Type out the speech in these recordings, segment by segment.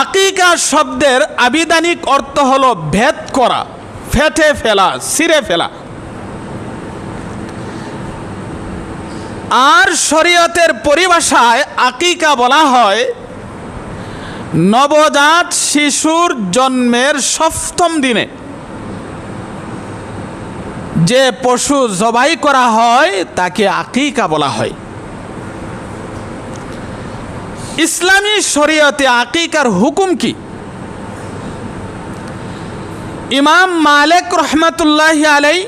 আকিকা শব্দের আবিধানিক অর্থ হলো ভেদ করা, ফেটে ফেলা, ছিঁড়ে ফেলা। আর শরীয়তের পরিভাষায় আকিকা বলা হয় নবজাত শিশুর জন্মের সপ্তম দিনে। যে পশু জবাই করা হয়, তাকে আকিকা বলা হয়। ইসলামী শরীয়তে আকিকার হুকুম কি? ইমাম মালিক রহমতুল্লাহ আলাই,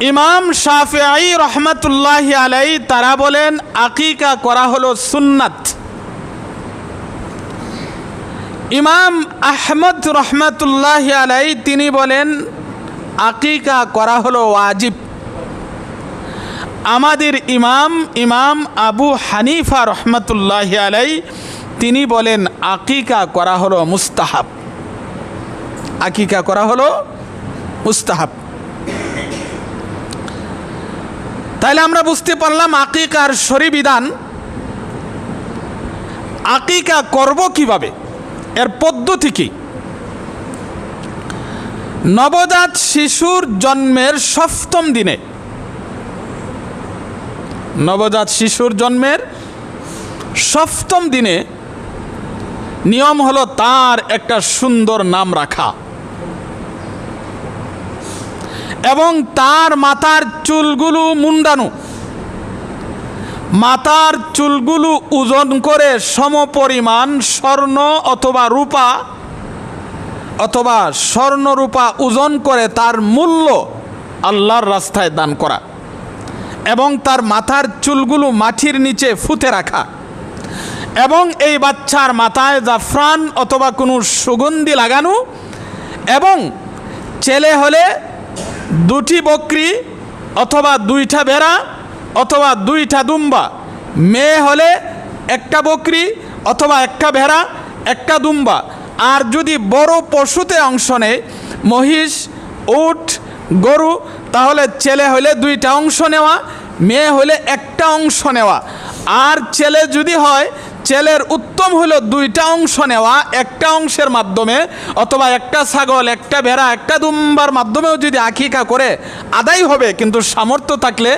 ইমাম শাফিআই রহমতুল্লাহ আলাই, তারা বলেন, আকিকা করা হলো সুন্নাত। ইমাম আহমদ রহমতুল্লাহ আলাই, তিনি বলেন, আকিকা করা হলো ওয়াজিব। আমাদের ইমাম ইমাম আবু হানিফা রহমতুল্লাহ আলাই, তিনি বলেন, আকিকা করা হলো মুস্তাহাব। আকিকা করা হলো মুস্তাহাব। তাহলে আমরা বুঝতে পারলাম আকিকার শরীবিধান আকিকা করব কীভাবে? এর পদ্ধতি কি? নবজাত শিশুর জন্মের সপ্তম দিনে নবজাত শিশুর জন্মের সপ্তম দিনে নিয়ম হলো তার একটা সুন্দর নাম রাখা। এবং তার মাথার চুলগুলো মুন্ডানো। মাথার চুলগুলো ওজন করে সমপরিমাণ স্বর্ণ অথবা রূপা অথবা স্বর্ণরূপা ওজন করে তার মূল্য আল্লাহর রাস্তায় দান করা। এবং তার মাথার চুলগুলো মাটির নিচে ফুতে রাখা। এবং এই বাচ্চার মাথায় জাফরান অথবা কোনো সুগন্ধি লাগানো এবং ছেলে হলে দুটি বকরি অথবা দুইটা বেড়া অথবা দুইটা দুম্বা। মেয়ে হলে একটা বকরি অথবা একটা ভেড়া একটা দুম্বা। আর যদি বড় পশুতে অংশ নেয়, মহিষ, উট, গরু তাহলে ছেলে হলে দুইটা অংশ নেওয়া, মেয়ে হলে একটা অংশ নেওয়া। আর ছেলে যদি হয়, ছেলের উত্তম হলো দুইটা অংশ নেওয়া একটা অংশের মাধ্যমে, অথবা একটা ছাগল, একটা ভেড়া, একটা দুম্বার মাধ্যমেও যদি আকিকা করে, আদায় হবে, কিন্তু সামর্থ্য থাকলে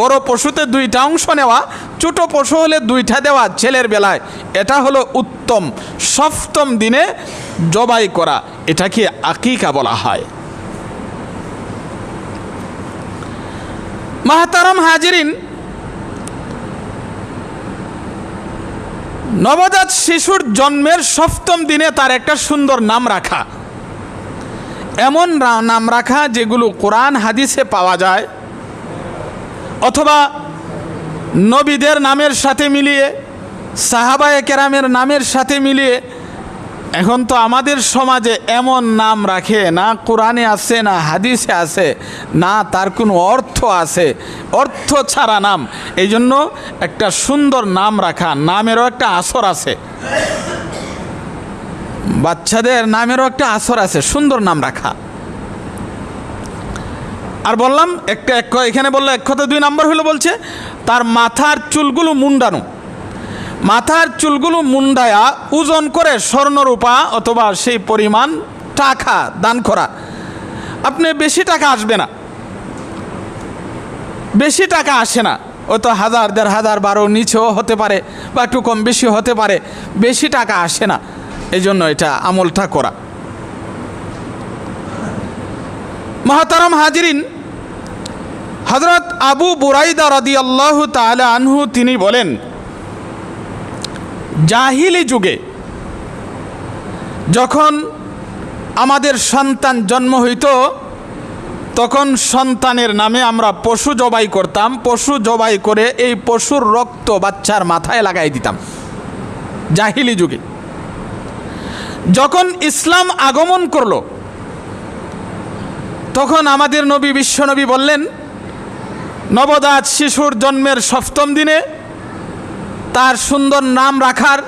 বড় পশুতে দুইটা অংশ নেওয়া, ছোটো পশু হলে দুইটা দেওয়া ছেলের বেলায়, এটা হলো উত্তম। সপ্তম দিনে জবাই করা, এটাকে আকিকা বলা হয়। মাহতারাম হাজিরিন, নবজাত শিশুর জন্মের সপ্তম দিনে তার একটা সুন্দর নাম রাখা। এমন নাম রাখা যেগুলো কোরআন হাদিসে পাওয়া যায়, অথবা নবীদের নামের সাথে মিলিয়ে, সাহাবায়ে কেরামের নামের সাথে মিলিয়ে এখন তো আমাদের সমাজে এমন নাম রাখে, না কোরআনে আছে, না হাদিসে আছে, না তার কোনো অর্থ আছে। অর্থ ছাড়া নাম। এই জন্য একটা সুন্দর নাম রাখা, নামেরও একটা আসর আছে। বাচ্চাদের নামেরও একটা আসর আছে, সুন্দর নাম রাখা। আর বললাম, একটা এক এখানে বলল, এক কথা দুই নাম্বার হলো বলছে, তার মাথার চুলগুলো মুন্ডানো। মাথার চুলগুলো মুন্ডায়া ওজন করে স্বর্ণরূপা অথবা সেই পরিমাণ টাকা দান করা। আপনি বেশি টাকা আসবে না। বেশি টাকা আসে না। ও তো হাজার, দেড় হাজার বারো নিচেও হতে পারে বা একটু কম বেশি হতে পারে। বেশি টাকা আসে না। এই জন্য এটা আমলটা করা। মহাতারাম হাজিরিন হজরত আবু বুরাইদা রাদি আল্লাহ তালা আনহু তিনি বলেন জাহিলি যুগে যখন আমাদের সন্তান জন্ম হইত, তখন সন্তানের নামে আমরা পশু জবাই করতাম। পশু জবাই করে এই পশুর রক্ত বাচ্চার মাথায় লাগাই দিতাম। জাহিলি যুগে। যখন ইসলাম আগমন করল, তখন আমাদের নবী বিশ্বনবী বললেন, নবজাত শিশুর জন্মের সপ্তম দিনে তার সুন্দর নাম রাখার,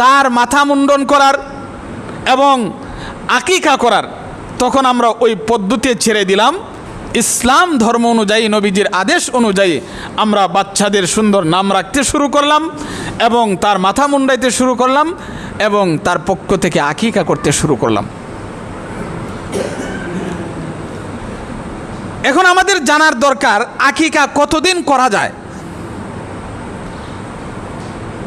তার মাথা মুন্ডন করার এবং আকিকা করার তখন আমরা ওই পদ্ধতি ছেড়ে দিলাম। ইসলাম ধর্ম অনুযায়ী, নবীজির আদেশ অনুযায়ী আমরা বাচ্চাদের সুন্দর নাম রাখতে শুরু করলাম এবং তার মাথা মুন্ডাইতে শুরু করলাম এবং তার পক্ষ থেকে আকিকা করতে শুরু করলাম। এখন আমাদের জানার দরকার, আকিকা কতদিন করা যায়?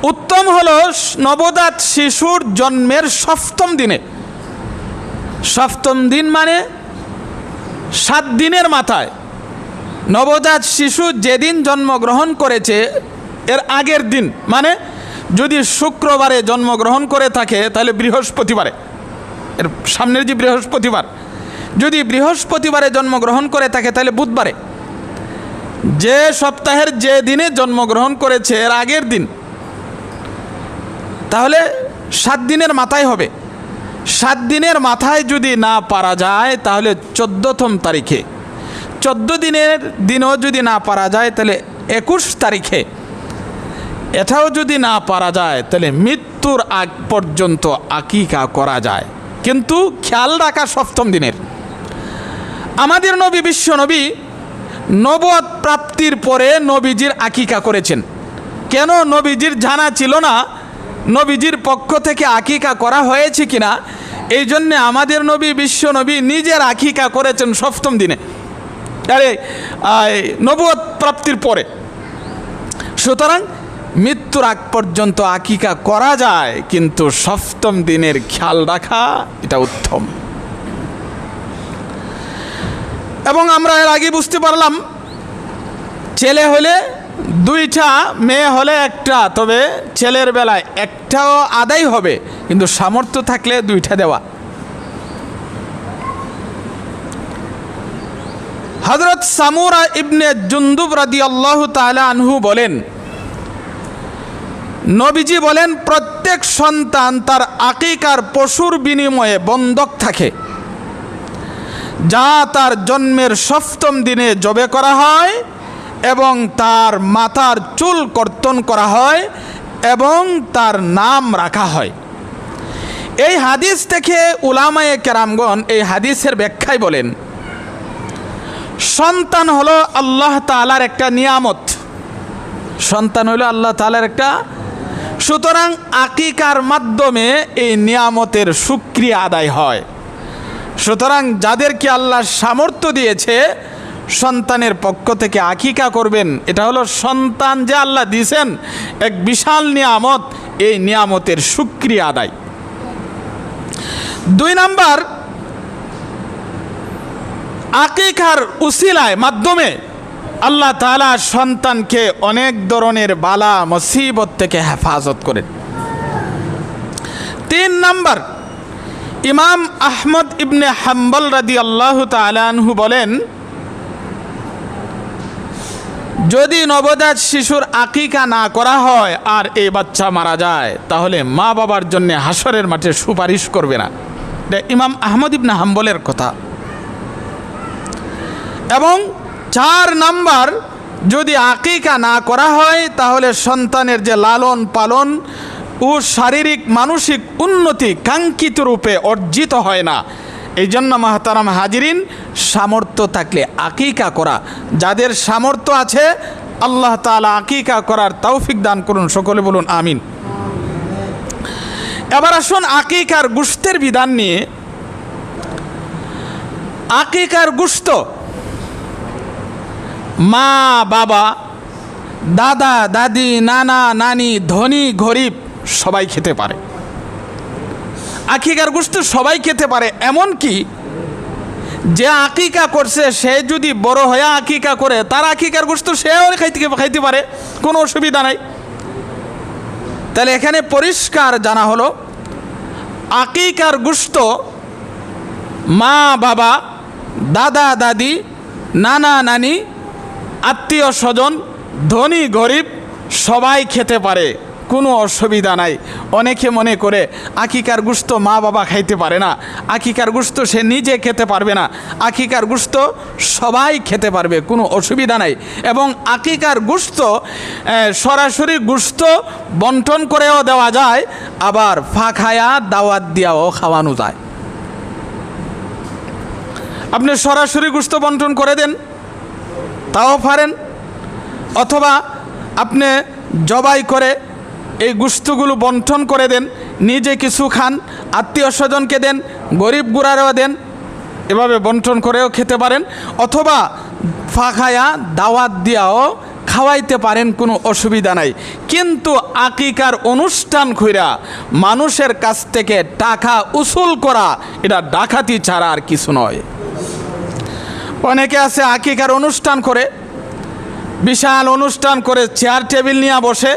উত্তম হলো নবজাত শিশুর জন্মের সপ্তম দিনে। সপ্তম দিন মানে সাত দিনের মাথায়। নবজাত শিশু যেদিন জন্মগ্রহণ করেছে, এর আগের দিন। মানে যদি শুক্রবারে জন্মগ্রহণ করে থাকে, তাহলে বৃহস্পতিবারে। এর সামনের যে বৃহস্পতিবার, যদি বৃহস্পতিবারে জন্মগ্রহণ করে থাকে, তাহলে বুধবারে। যে সপ্তাহের যে দিনে জন্মগ্রহণ করেছে, এর আগের দিন। তাহলে সাত দিনের মাথায় হবে। সাত দিনের মাথায় যদি না পারা যায়, তাহলে চোদ্দতম তারিখে। চোদ্দ দিনের দিনও যদি না পারা যায়, তাহলে একুশ তারিখে। এটাও যদি না পারা যায়, তাহলে মৃত্যুর আগ পর্যন্ত আকিকা করা যায়। কিন্তু খেয়াল রাখা সপ্তম দিনের। আমাদের নবী, বিশ্ব নবী নবদ প্রাপ্তির পরে নবীজির আকিকা করেছেন। কেন নবীজির জানা ছিল না? নবীজির পক্ষ থেকে আকিকা করা হয়েছে কিনা, এই জন্যে আমাদের নবী, বিশ্ব নবী নিজের আকিকা করেছেন সপ্তম দিনে। আরে নবদ প্রাপ্তির পরে। সুতরাং মৃত্যুর আগ পর্যন্ত আকিকা করা যায়, কিন্তু সপ্তম দিনের খেয়াল রাখা এটা উত্তম। এবং আমরা এর আগে বুঝতে পারলাম, ছেলে হলে দুইটা মেয়ে হলে একটা, তবে ছেলের বেলায় একটাও আদায় হবে, কিন্তু সামর্থ্য থাকলে দুইটা দেওয়া। হজরত সামুরা ইবনে জুন্দুব রাদি আল্লাহ আনহু বলেন, নবীজি বলেন, প্রত্যেক সন্তান তার আকিকার পশুর বিনিময়ে বন্ধক থাকে। যা তার জন্মের সপ্তম দিনে জবে করা হয় এবং তার মাথার চুল কর্তন করা হয় এবং তার নাম রাখা হয়। এই হাদিস থেকে উলামায়ে কেরামগণ এই হাদিসের ব্যাখ্যায় বলেন, সন্তান হলো আল্লাহ তালার একটা নিয়ামত। সন্তান হলো আল্লাহ তালার একটা, সুতরাং আকিকার মাধ্যমে এই নিয়ামতের সুক্রিয়া আদায় হয়। সুতরাং যাদেরকে আল্লাহ সামর্থ্য দিয়েছে সন্তানের পক্ষ থেকে আকিকা করবেন। এটা হলো সন্তান যে আল্লাহ দিয়েছেন, এক বিশাল নিয়ামত, এই নিয়ামতের সুক্রিয়া আদায়। দুই নাম্বার, আকিকার উসিলায়, মাধ্যমে আল্লাহ তালা সন্তানকে অনেক ধরনের বালা, মুসিবত থেকে হেফাজত করেন। তিন নাম্বার, ইমাম আহমদ ইবনে হাম্বল রাদি আল্লাহ তালানহু বলেন যদি নবজাত শিশুর আকিকা না করা হয় আর এই বাচ্চা মারা যায়, তাহলে মা বাবার জন্য হাসরের মাঠে সুপারিশ করবে না। এটা ইমাম আহমদ ইবনে হাম্বলের কথা। এবং চার নাম্বার, যদি আকিকা না করা হয়, তাহলে সন্তানের যে লালন পালন ও শারীরিক মানসিক উন্নতি কাঙ্ক্ষিত রূপে অর্জিত হয় না। এই জন্য মাহতারাম হাজিরিন, সামর্থ্য থাকলে আকিকা করা। যাদের সামর্থ্য আছে, আল্লাহ তালা আকিকা করার তৌফিক দান করুন, সকলে বলুন আমিন। এবার আসুন আকিকার গুস্তের বিধান নিয়ে। আকিকার গুস্ত মা, বাবা, দাদা, দাদি, নানা, নানি, ধনী, গরিব, সবাই খেতে পারে। আকিকার গোস্ত সবাই খেতে পারে, এমন কি? যে আকিকা করছে, সে যদি বড় হয়ে আকিকা করে, তার আকিকার গোস্ত সেও খাইতে খাইতে পারে, কোনো অসুবিধা নাই। তাহলে এখানে পরিষ্কার জানা হলো আকিকার গোস্ত মা, বাবা, দাদা, দাদি, নানা, নানি, আত্মীয় স্বজন, ধনী, গরিব, সবাই খেতে পারে। কোনো অসুবিধা নাই। অনেকে মনে করে আকিকার গুস্ত মা বাবা খাইতে পারে না। আকিকার গুস্ত সে নিজে খেতে পারবে না। আকিকার গুস্ত সবাই খেতে পারবে, কোনো অসুবিধা নাই। এবং আকিকার গুস্ত সরাসরি গুস্ত বন্টন করেও দেওয়া যায়, আবার ফাঁকায়া দাওয়াত দিয়াও খাওয়ানো যায়। আপনি সরাসরি গুস্ত বন্টন করে দেন, তাও পারেন। অথবা আপনি জবাই করে এই গুস্তগুলো বন্টন করে দেন, নিজে কিছু খান, আত্মীয় স্বজনকে দেন, গরিব গুড়ারেও দেন, এভাবে বন্টন করেও খেতে পারেন, অথবা ফাঁকায়া দাওয়াত দিয়াও খাওয়াইতে পারেন, কোনো অসুবিধা নাই। কিন্তু আকিকার অনুষ্ঠান কইরা মানুষের কাছ থেকে টাকা উসুল করা, এটা ডাকাতি ছাড়া আর কিছু নয়। অনেকে আছে আকিকার অনুষ্ঠান করে, বিশাল অনুষ্ঠান করে, চেয়ার টেবিল নিয়ে বসে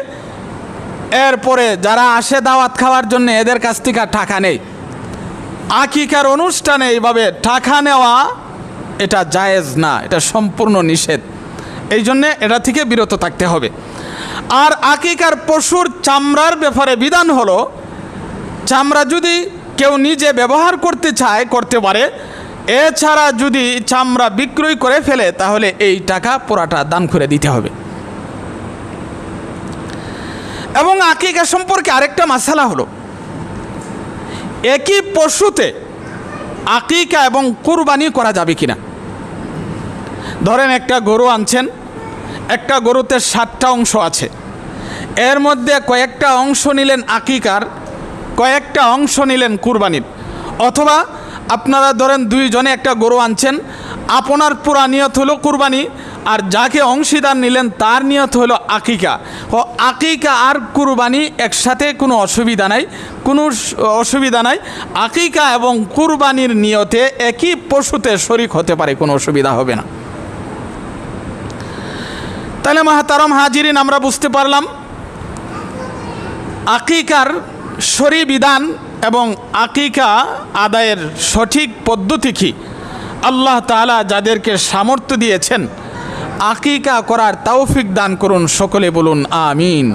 এরপরে যারা আসে দাওয়াত খাওয়ার জন্য, এদের কাছ থেকে টাকা নেই। আকিকার অনুষ্ঠানে এইভাবে টাকা নেওয়া, এটা জায়েজ না, এটা সম্পূর্ণ নিষেধ। এই জন্যে এটা থেকে বিরত থাকতে হবে। আর আকিকার পশুর চামড়ার ব্যাপারে বিধান হলো, চামড়া যদি কেউ নিজে ব্যবহার করতে চায়, করতে পারে, এছাড়া যদি চামড়া বিক্রয় করে ফেলে, তাহলে এই টাকা পুরাটা দান করে দিতে হবে। এবং আকিকা সম্পর্কে আরেকটা মাসালা হলো, একই পশুতে আকিকা এবং কুরবানি করা যাবে কিনা? ধরেন একটা গরু আনছেন, একটা গরুতে সাতটা অংশ আছে, এর মধ্যে কয়েকটা অংশ নিলেন আকিকার, কয়েকটা অংশ নিলেন কুরবানির। অথবা আপনারা ধরেন দুইজনে একটা গরু আনছেন, আপনার পুরা নিয়ত হলো কুরবানি আর যাকে অংশীদার নিলেন, তার নিয়ত হলো আকিকা। ও আকিকা আর কুরবানি একসাথে কোনো অসুবিধা নাই, কোনো অসুবিধা নাই। আকিকা এবং কুরবানির নিয়তে একই পশুতে শরিক হতে পারে, কোনো অসুবিধা হবে না। তাহলে মাহাতারম হাজিরিন, আমরা বুঝতে পারলাম, আকিকার শরী বিধান এবং আকিকা আদায়ের সঠিক পদ্ধতি কি? আল্লাহ তালা যাদেরকে সামর্থ্য দিয়েছেন আকিকা করার তৌফিক দান করুন সকলে বলুন আমিন।